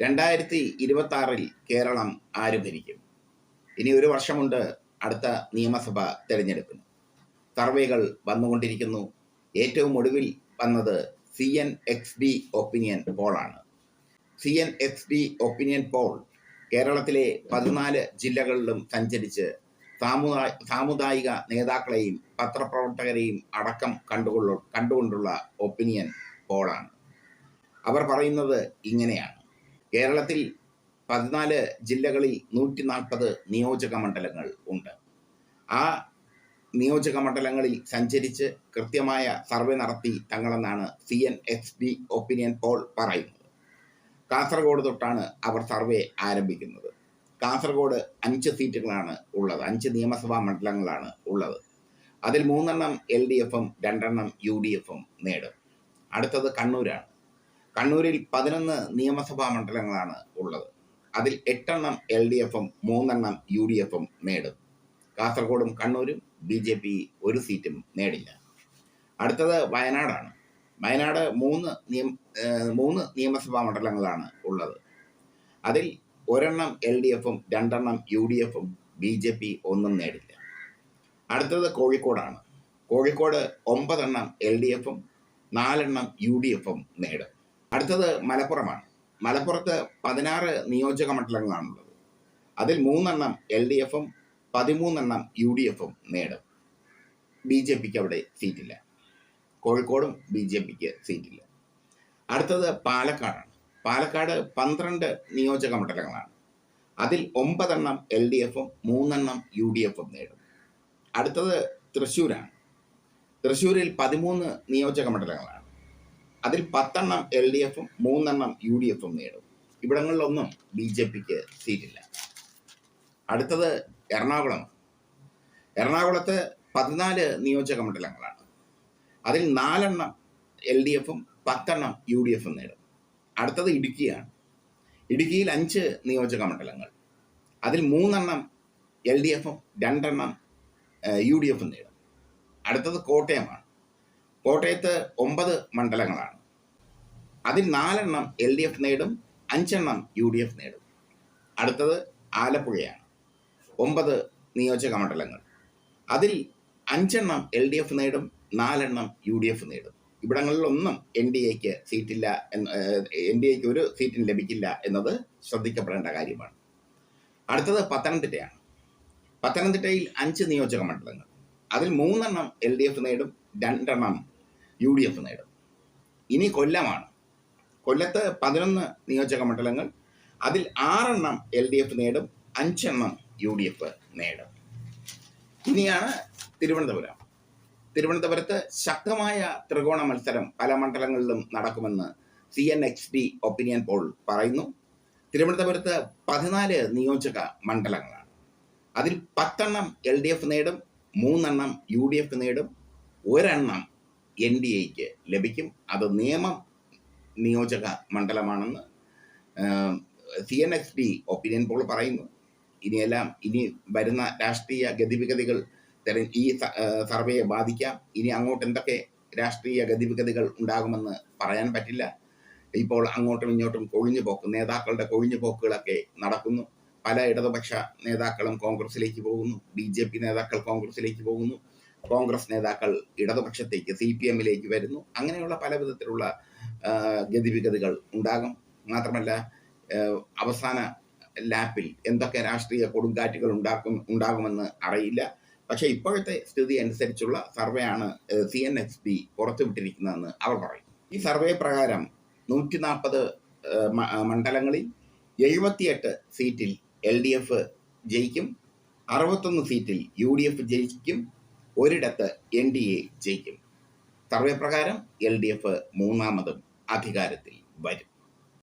രണ്ടായിരത്തി ഇരുപത്തി ആറിൽ കേരളം ആര് ഭരിക്കും? ഇനി ഒരു വർഷമുണ്ട് അടുത്ത നിയമസഭ തെരഞ്ഞെടുപ്പിന്. സർവേകൾ വന്നുകൊണ്ടിരിക്കുന്നു. ഏറ്റവും ഒടുവിൽ വന്നത് C N X D opinion പോളാണ്. C N X D opinion poll കേരളത്തിലെ പതിനാല് ജില്ലകളിലും സഞ്ചരിച്ച് സാമുദായ സാമുദായിക നേതാക്കളെയും പത്രപ്രവർത്തകരെയും അടക്കം കണ്ടുകൊള്ളു കണ്ടുകൊണ്ടുള്ള ഒപ്പീനിയൻ പോളാണ്. അവർ പറയുന്നത് ഇങ്ങനെയാണ്. കേരളത്തിൽ പതിനാല് ജില്ലകളിൽ നൂറ്റി നാൽപ്പത് നിയോജക മണ്ഡലങ്ങൾ ഉണ്ട്. ആ നിയോജക മണ്ഡലങ്ങളിൽ സഞ്ചരിച്ച് കൃത്യമായ സർവേ നടത്തി തങ്ങളെന്നാണ് C N X B opinion poll പറയുന്നത്. കാസർഗോഡ് തൊട്ടാണ് അവർ സർവേ ആരംഭിക്കുന്നത്. കാസർഗോഡ് അഞ്ച് സീറ്റുകളാണ് ഉള്ളത്. അഞ്ച് നിയമസഭാ മണ്ഡലങ്ങളാണ് ഉള്ളത്. അതിൽ മൂന്നെണ്ണം എൽ ഡി എഫും രണ്ടെണ്ണം യു ഡി എഫും നേടും. അടുത്തത് കണ്ണൂരാണ്. കണ്ണൂരിൽ പതിനൊന്ന് നിയമസഭാ മണ്ഡലങ്ങളാണ് ഉള്ളത്. അതിൽ എട്ടെണ്ണം എൽ ഡി എഫും മൂന്നെണ്ണം യു ഡി എഫും നേടും. കാസർഗോഡും കണ്ണൂരും ബി ജെ പി ഒരു സീറ്റും നേടില്ല. അടുത്തത് വയനാടാണ്. വയനാട് മൂന്ന് നിയമ മൂന്ന് നിയമസഭാ മണ്ഡലങ്ങളാണ് ഉള്ളത്. അതിൽ ഒരെണ്ണം എൽ ഡി എഫും രണ്ടെണ്ണം യു ഡി എഫും ബി ജെ പി ഒന്നും നേടില്ല. അടുത്തത് കോഴിക്കോടാണ്. കോഴിക്കോട് ഒമ്പതെണ്ണം എൽ ഡി എഫും നാലെണ്ണം യു ഡി എഫും നേടും. അടുത്തത് മലപ്പുറമാണ്. മലപ്പുറത്ത് പതിനാറ് നിയോജക മണ്ഡലങ്ങളാണുള്ളത്. അതിൽ മൂന്നെണ്ണം എൽ ഡി എഫും പതിമൂന്നെണ്ണം യു ഡി എഫും നേടും. ബി ജെ പിക്ക് അവിടെ സീറ്റില്ല. കോഴിക്കോടും ബി ജെ പിക്ക് സീറ്റില്ല. അടുത്തത് പാലക്കാടാണ്. പാലക്കാട് പന്ത്രണ്ട് നിയോജക മണ്ഡലങ്ങളാണ്. അതിൽ ഒമ്പതെണ്ണം എൽ ഡി എഫും മൂന്നെണ്ണം യു ഡി എഫും നേടും. അടുത്തത് തൃശ്ശൂരാണ്. തൃശ്ശൂരിൽ പതിമൂന്ന് നിയോജക മണ്ഡലങ്ങളാണ്. അതിൽ പത്തെണ്ണം എൽ ഡി എഫും മൂന്നെണ്ണം യു ഡി എഫും നേടും. ഇവിടങ്ങളിലൊന്നും ബി ജെ പിക്ക് സീറ്റില്ല. അടുത്തത് എറണാകുളം. എറണാകുളത്ത് പതിനാല് നിയോജക മണ്ഡലങ്ങളാണ്. അതിൽ നാലെണ്ണം എൽ ഡി എഫും പത്തെണ്ണം യു ഡി എഫും നേടും. അടുത്തത് ഇടുക്കിയാണ്. ഇടുക്കിയിൽ അഞ്ച് നിയോജക മണ്ഡലങ്ങൾ. അതിൽ മൂന്നെണ്ണം എൽ ഡി എഫും രണ്ടെണ്ണം യു ഡി എഫും നേടും. അടുത്തത് കോട്ടയമാണ്. കോട്ടയത്ത് ഒമ്പത് മണ്ഡലങ്ങളാണ്. അതിൽ നാലെണ്ണം എൽ ഡി എഫ് നേടും അഞ്ചെണ്ണം യു ഡി എഫ് നേടും. അടുത്തത് ആലപ്പുഴയാണ്. ഒമ്പത് നിയോജക മണ്ഡലങ്ങൾ. അതിൽ അഞ്ചെണ്ണം എൽ ഡി എഫ് നേടും നാലെണ്ണം യു ഡി എഫ് നേടും. ഇവിടങ്ങളിലൊന്നും എൻ ഡി എക്ക് സീറ്റില്ല എന്ന് എൻ ഡി എക്ക് ഒരു സീറ്റും ലഭിക്കില്ല എന്നത് ശ്രദ്ധിക്കപ്പെടേണ്ട കാര്യമാണ്. അടുത്തത് പത്തനംതിട്ടയാണ്. പത്തനംതിട്ടയിൽ അഞ്ച് നിയോജക മണ്ഡലങ്ങൾ. അതിൽ മൂന്നെണ്ണം എൽ ഡി എഫ് നേടും രണ്ടെണ്ണം യു ഡി എഫ് നേടും. ഇനി കൊല്ലമാണ്. കൊല്ലത്ത് പതിനൊന്ന് നിയോജക മണ്ഡലങ്ങൾ അതിൽ ആറെണ്ണം എൽ ഡി എഫ് നേടും അഞ്ചെണ്ണം യു ഡി എഫ് നേടും. ഇനിയാണ് തിരുവനന്തപുരം. തിരുവനന്തപുരത്ത് ശക്തമായ ത്രികോണ മത്സരം പല മണ്ഡലങ്ങളിലും നടക്കുമെന്ന് C N X D opinion poll പറയുന്നു. തിരുവനന്തപുരത്ത് പതിനാല് നിയോജക മണ്ഡലങ്ങളാണ്. അതിൽ പത്തെണ്ണം എൽ ഡി എഫ് നേടും മൂന്നെണ്ണം യു ഡി എഫ് നേടും ഒരെണ്ണം എൻ ഡി എക്ക് ലഭിക്കും. അത് നിയമം നിയോജക മണ്ഡലമാണെന്ന് C N X D opinion poll പറയുന്നു. ഇനിയെല്ലാം ഇനി വരുന്ന രാഷ്ട്രീയ ഗതിവിഗതികൾ ഈ സർവേയെ ബാധിക്കാം. ഇനി അങ്ങോട്ട് എന്തൊക്കെ രാഷ്ട്രീയ ഗതിവിഗതികൾ ഉണ്ടാകുമെന്ന് പറയാൻ പറ്റില്ല. ഇപ്പോൾ അങ്ങോട്ടും ഇങ്ങോട്ടും കൊഴിഞ്ഞു പോക്ക് നേതാക്കളുടെ കൊഴിഞ്ഞു പോക്കുകളൊക്കെ നടക്കുന്നു. പല ഇടതുപക്ഷ നേതാക്കളും കോൺഗ്രസിലേക്ക് പോകുന്നു. ബി നേതാക്കൾ കോൺഗ്രസിലേക്ക് പോകുന്നു. കോൺഗ്രസ് നേതാക്കൾ ഇടതുപക്ഷത്തേക്ക് സി പി എമ്മിലേക്ക് വരുന്നു. അങ്ങനെയുള്ള പല വിധത്തിലുള്ള ഗതിവിഗതികൾ ഉണ്ടാകും. മാത്രമല്ല അവസാന ലാപ്പിൽ എന്തൊക്കെ രാഷ്ട്രീയ കൊടുങ്കാറ്റുകൾ ഉണ്ടാക്കും ഉണ്ടാകുമെന്ന് അറിയില്ല. പക്ഷേ ഇപ്പോഴത്തെ സ്ഥിതി അനുസരിച്ചുള്ള സർവേ ആണ് സി എൻ എക്സ് പി പുറത്തുവിട്ടിരിക്കുന്നതെന്ന് അവർ പറയും. ഈ സർവേ പ്രകാരം നൂറ്റി നാൽപ്പത് മണ്ഡലങ്ങളിൽ എഴുപത്തിയെട്ട് സീറ്റിൽ എൽ ഡി എഫ് ജയിക്കും. അറുപത്തൊന്ന് സീറ്റിൽ യു ഡി എഫ് ജയിക്കും. ഒരിടത്ത് എൻ ഡി എ ജയിക്കും. സർവേ പ്രകാരം എൽ ഡി എഫ് മൂന്നാമതും അധികാരത്തിൽ വരും.